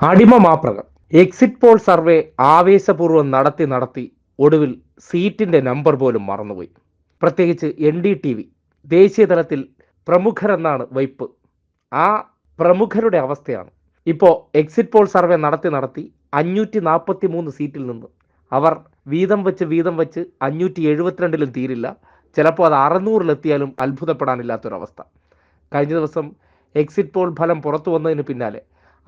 അടിമ മാപ്രകൾ exit poll survey ആവേശപൂർവം നടത്തി നടത്തി ഒടുവിൽ സീറ്റിന്റെ നമ്പർ പോലും മറന്നുപോയി. പ്രത്യേകിച്ച് എൻ ഡി ടി വി ദേശീയ തലത്തിൽ പ്രമുഖരെന്നാണ് വൈപ്പ്. ആ പ്രമുഖരുടെ അവസ്ഥയാണ്. ഇപ്പോൾ എക്സിറ്റ് പോൾ സർവേ നടത്തി നടത്തി അഞ്ഞൂറ്റി നാൽപ്പത്തി മൂന്ന് സീറ്റിൽ നിന്ന് അവർ വീതം വെച്ച് വീതം വെച്ച് അഞ്ഞൂറ്റി എഴുപത്തിരണ്ടിലും തീരില്ല. ചിലപ്പോൾ അത് അറുന്നൂറിലെത്തിയാലും അത്ഭുതപ്പെടാനില്ലാത്തൊരവസ്ഥ. കഴിഞ്ഞ ദിവസം എക്സിറ്റ് പോൾ ഫലം പുറത്തു വന്നതിന് പിന്നാലെ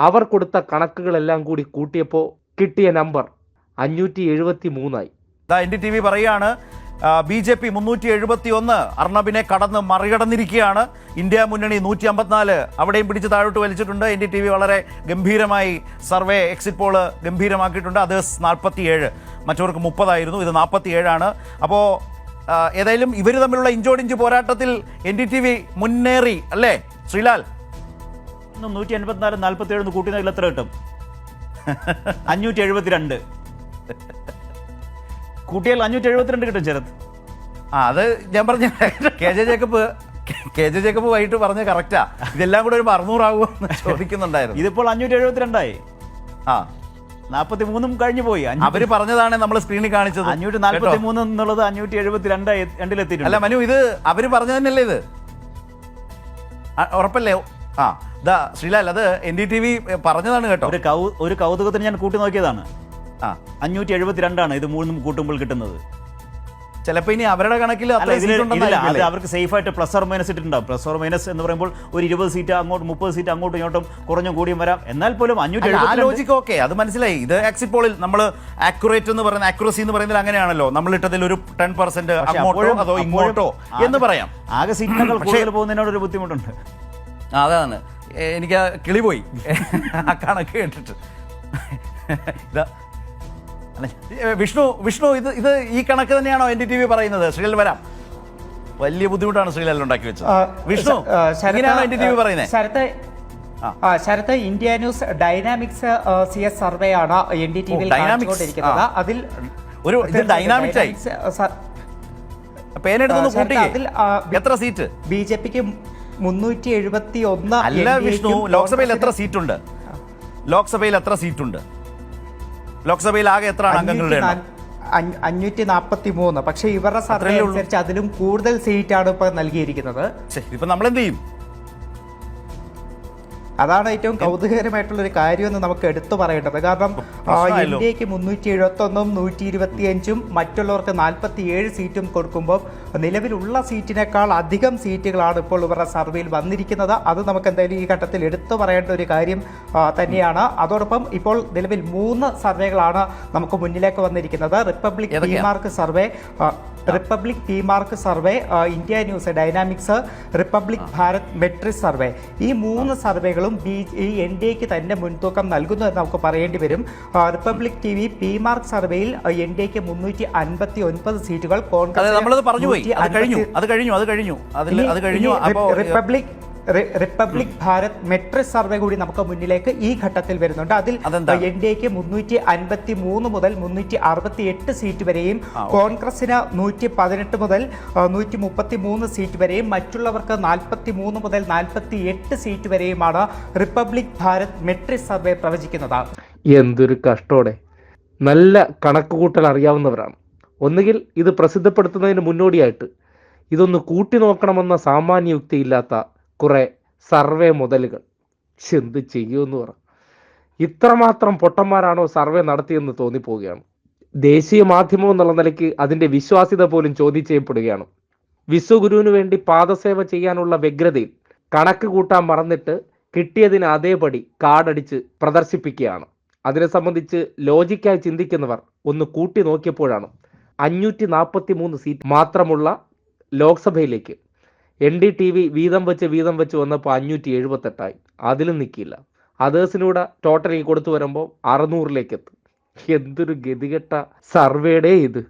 അവർ കൊടുത്ത കണക്കുകളെല്ലാം കൂടി കൂട്ടിയപ്പോൾ കിട്ടിയ നമ്പർ അഞ്ഞൂറ്റി എഴുപത്തി മൂന്നായി എൻ ഡി ടി വി പറയുകയാണ് ബി ജെ പി മുന്നൂറ്റി എഴുപത്തി ഒന്ന് അർണബിനെ കടന്ന് മറികടന്നിരിക്കുകയാണ്. ഇന്ത്യ മുന്നണി നൂറ്റി അമ്പത്തിനാല് അവിടെയും പിടിച്ച് താഴോട്ട് വലിച്ചിട്ടുണ്ട്. എൻ ഡി ടി വി വളരെ ഗംഭീരമായി സർവേ എക്സിറ്റ് പോൾ ഗംഭീരമാക്കിയിട്ടുണ്ട്. അത് നാൽപ്പത്തി ഏഴ് മറ്റവർക്ക് മുപ്പതായിരുന്നു. ഇത് നാൽപ്പത്തി ഏഴാണ് അപ്പോൾ ഏതായാലും ഇവർ തമ്മിലുള്ള ഇഞ്ചോടിഞ്ച് പോരാട്ടത്തിൽ എൻ ഡി ടി വി മുന്നേറി അല്ലേ? ശ്രീലാൽ? നൂറ്റി എൺപത്തിനാല് നാൽപ്പത്തി ഏഴ് കൂട്ടി നോക്കിയാൽ എത്ര കിട്ടും? അഞ്ഞൂറ്റി എഴുപത്തിരണ്ട് കൂട്ടിയാൽ അഞ്ഞൂറ്റി എഴുപത്തിരണ്ട് കിട്ടും ശരത്. ആ അത് ഞാൻ പറഞ്ഞ K J Jacob K J Jacob വൈകിട്ട് പറഞ്ഞ കറക്റ്റാ ഇതെല്ലാം കൂടെ ഒരു അറുന്നൂറാകുമോ എന്ന് ചോദിക്കുന്നുണ്ടായിരുന്നു. ഇതിപ്പോൾ അഞ്ഞൂറ്റി എഴുപത്തിരണ്ടായി ആ. നാൽപ്പത്തി മൂന്നും കഴിഞ്ഞു പോയി. അവർ പറഞ്ഞതാണ് നമ്മൾ സ്ക്രീനിൽ കാണിച്ചത്. അഞ്ഞൂറ്റി നാൽപ്പത്തി? മൂന്ന് എന്നുള്ളത് അഞ്ഞൂറ്റി എഴുപത്തിരണ്ട് അല്ല രണ്ടിലെത്തിയിട്ടുണ്ട് മനു ഇത് അവർ പറഞ്ഞു തന്നെയല്ലേ ഇത് ഉറപ്പല്ലേ? ആ ഇതാ ശ്രീലാൽ അത് എൻ ഡി ടി വി പറഞ്ഞതാണ് കേട്ടോ. ഒരു കൗ ഒരു കൗതുകത്തിന് ഞാൻ കൂട്ടി നോക്കിയതാണ്. ആ. അഞ്ഞൂറ്റി എഴുപത്തിരണ്ടാണ് ഇത് മൂന്നും കൂട്ടുമ്പോൾ കിട്ടുന്നത്. ചിലപ്പോൾ ഇനി അവരുടെ കണക്കിൽ അത് അവർക്ക് സേഫ് ആയിട്ട് പ്ലസ് ഓർ മൈനസ് ഇട്ടിട്ടുണ്ടാവും. പ്ലസ് ഓർ മൈനസ് എന്ന് പറയുമ്പോൾ ഒരു ഇരുപത് സീറ്റ് അങ്ങോട്ട് മുപ്പത് സീറ്റ് അങ്ങോട്ടും ഇങ്ങോട്ടും കുറഞ്ഞും കൂടിയും വരാം. എന്നാൽ പോലും അഞ്ഞൂറ്റി ആ ലോജിക്ക് ഓക്കെ അത് മനസ്സിലായി. ഇത് എക്സിറ്റ് പോളിൽ നമ്മൾ ആക്യുറേറ്റ് എന്ന് പറയുന്ന ആക്യുറസി എന്ന് പറയുന്നത് അങ്ങനെയാണല്ലോ. നമ്മൾ ഇട്ടതിൽ ഒരു ടെൻ പെർസെന്റ് അങ്ങോട്ടോ അതോ ഇങ്ങോട്ടോ എന്ന് പറയാം. ആകെ സീറ്റിനേക്കാൾ കൂടുതൽ പോകുന്നതിനോട് ഒരു ബുദ്ധിമുട്ടുണ്ട്. അതാണ്. എനിക്ക് ആ കിളി പോയി. ആ കണക്ക് കേട്ടിട്ട് ഇതാ. വിഷ്ണു വിഷ്ണു ഇത് ഇത് ഈ കണക്ക് തന്നെയാണോ എൻ ഡി ടി വി പറയുന്നത്? ശ്രീലൽ വരാം. വലിയ ബുദ്ധിമുട്ടാണ് ശ്രീലൽ ഉണ്ടാക്കി വെച്ചത്. വിഷ്ണു ശ- ആ, എൻ ഡി ടി വി പറയുന്നത് ശരത്ത് ആ. Sharath India News Dynamics C S survey ആണ് എൻ ഡി ടി ഓ, വിയിൽ കാണിച്ചുകൊണ്ടിരിക്കുന്നത് അതിൽ ഒരു ഇത് ഡൈനാമിക്സ് ആയി. പേനെടുത്തൊന്ന് എത്ര സീറ്റ്? ബി ജെ പിക്ക് മുന്നൂറ്റി എഴുപത്തി ഒന്ന് അല്ല വിഷ്ണു ലോക്സഭയിൽ എത്ര സീറ്റുണ്ട്? ലോക്സഭയിൽ എത്ര സീറ്റുണ്ട്? ലോക്സഭയിൽ ആകെ എത്ര അംഗങ്ങളുടെ അഞ്ഞൂറ്റി നാൽപ്പത്തി മൂന്ന് പക്ഷേ ഇവരുടെ സർവേ അനുസരിച്ച് അതിലും കൂടുതൽ സീറ്റാണ് ഇപ്പൊ നൽകിയിരിക്കുന്നത്. ഇപ്പൊ നമ്മൾ എന്ത് ചെയ്യും? അതാണ് ഏറ്റവും കൗതുകകരമായിട്ടുള്ള ഒരു കാര്യമെന്ന് നമുക്ക് എടുത്തു പറയേണ്ടത്. കാരണം ഇന്ത്യയ്ക്ക് മുന്നൂറ്റി എഴുപത്തി ഒന്നും നൂറ്റി ഇരുപത്തിയഞ്ചും മറ്റുള്ളവർക്ക് നാൽപ്പത്തി ഏഴ് സീറ്റും കൊടുക്കുമ്പോൾ നിലവിലുള്ള സീറ്റിനേക്കാൾ അധികം സീറ്റുകളാണ് ഇപ്പോൾ ഇവരുടെ സർവേയിൽ വന്നിരിക്കുന്നത്. അത് നമുക്ക് എന്തായാലും ഈ ഘട്ടത്തിൽ എടുത്തു പറയേണ്ട ഒരു കാര്യം തന്നെയാണ്. അതോടൊപ്പം ഇപ്പോൾ നിലവിൽ മൂന്ന് സർവേകളാണ് നമുക്ക് മുന്നിലേക്ക് വന്നിരിക്കുന്നത്. Republic Mark survey Republic P Mark survey India News Dynamics Republic Bharat Metric survey. ഈ മൂന്ന് സർവേകളും ബി ഈ എൻ ഡി എക്ക് തന്നെ മുൻതൂക്കം നൽകുന്നു എന്ന് നമുക്ക് പറയേണ്ടി വരും. Republic T V P Marq സർവേയിൽ എൻ ഡി എക്ക് മുന്നൂറ്റി അൻപത്തി ഒൻപത് സീറ്റുകൾ കോൺഗ്രസ് നമ്മളത് പറഞ്ഞു പോയി. അത് കഴിഞ്ഞു. അത് കഴിഞ്ഞു. അത് കഴിഞ്ഞു. അതിൽ അത് കഴിഞ്ഞു. അപ്പോൾ Republic Republic Bharat Matrize survey കൂടി നമുക്ക് മുന്നിലേക്ക് ഈ ഘട്ടത്തിൽ വരുന്നുണ്ട് അതിൽ? എൻ ഡി എക്ക് മുന്നൂറ്റി അൻപത്തി മൂന്ന് മുതൽ മുന്നൂറ്റി അറുപത്തി എട്ട് സീറ്റ് വരെയും. കോൺഗ്രസിന് നൂറ്റി പതിനെട്ട് മുതൽ നൂറ്റി മുപ്പത്തി മൂന്ന് സീറ്റ് വരെയും മറ്റുള്ളവർക്ക് നാൽപ്പത്തി മൂന്ന് മുതൽ നാൽപ്പത്തി എട്ട് സീറ്റ് വരെയുമാണ് റിപ്പബ്ലിക് ഭാരത് മെട്രിക് സർവേ പ്രവചിക്കുന്നത് എന്തൊരു കഷ്ടോടെ നല്ല കണക്കുകൂട്ടൽ അറിയാവുന്നവരാണ് ഒന്നുകിൽ ഇത് പ്രസിദ്ധപ്പെടുത്തുന്നതിന് മുന്നോടിയായിട്ട് ഇതൊന്ന് കൂട്ടി നോക്കണമെന്ന സാമാന്യ യുക്തിയില്ലാത്ത കുറെ സർവേ മുതലുകൾ. എന്ത് ചെയ്യുമെന്ന് പറ. ഇത്രമാത്രം പൊട്ടന്മാരാണോ സർവേ നടത്തിയെന്ന് തോന്നിപ്പോവുകയാണ്. ദേശീയ മാധ്യമം എന്നുള്ള നിലയ്ക്ക് അതിന്റെ വിശ്വാസ്യത പോലും ചോദ്യം ചെയ്യപ്പെടുകയാണ്. വിശ്വഗുരുവിന് വേണ്ടി പാദസേവ ചെയ്യാനുള്ള വ്യഗ്രതയിൽ കണക്ക് കൂട്ടാൻ മറന്നിട്ട് കിട്ടിയതിന് അതേപടി കാടടിച്ച് പ്രദർശിപ്പിക്കുകയാണ്. അതിനെ സംബന്ധിച്ച് ലോജിക്കായി ചിന്തിക്കുന്നവർ ഒന്ന് കൂട്ടി നോക്കിയപ്പോഴാണ് അഞ്ഞൂറ്റി നാൽപ്പത്തി മൂന്ന് സീറ്റ് മാത്രമുള്ള ലോക്സഭയിലേക്ക് എൻ ഡി ടി വി വീതം വെച്ച് വീതം വെച്ച് വന്നപ്പോൾ അഞ്ഞൂറ്റി എഴുപത്തെട്ടായി അതിലും നിൽക്കില്ല അതേഴ്സിനൂടെ ടോട്ടൽ കൊടുത്തു വരുമ്പോൾ അറുന്നൂറിലേക്ക് എത്തും. എന്തൊരു ഗതികെട്ട സർവേയുടെ ഇത്.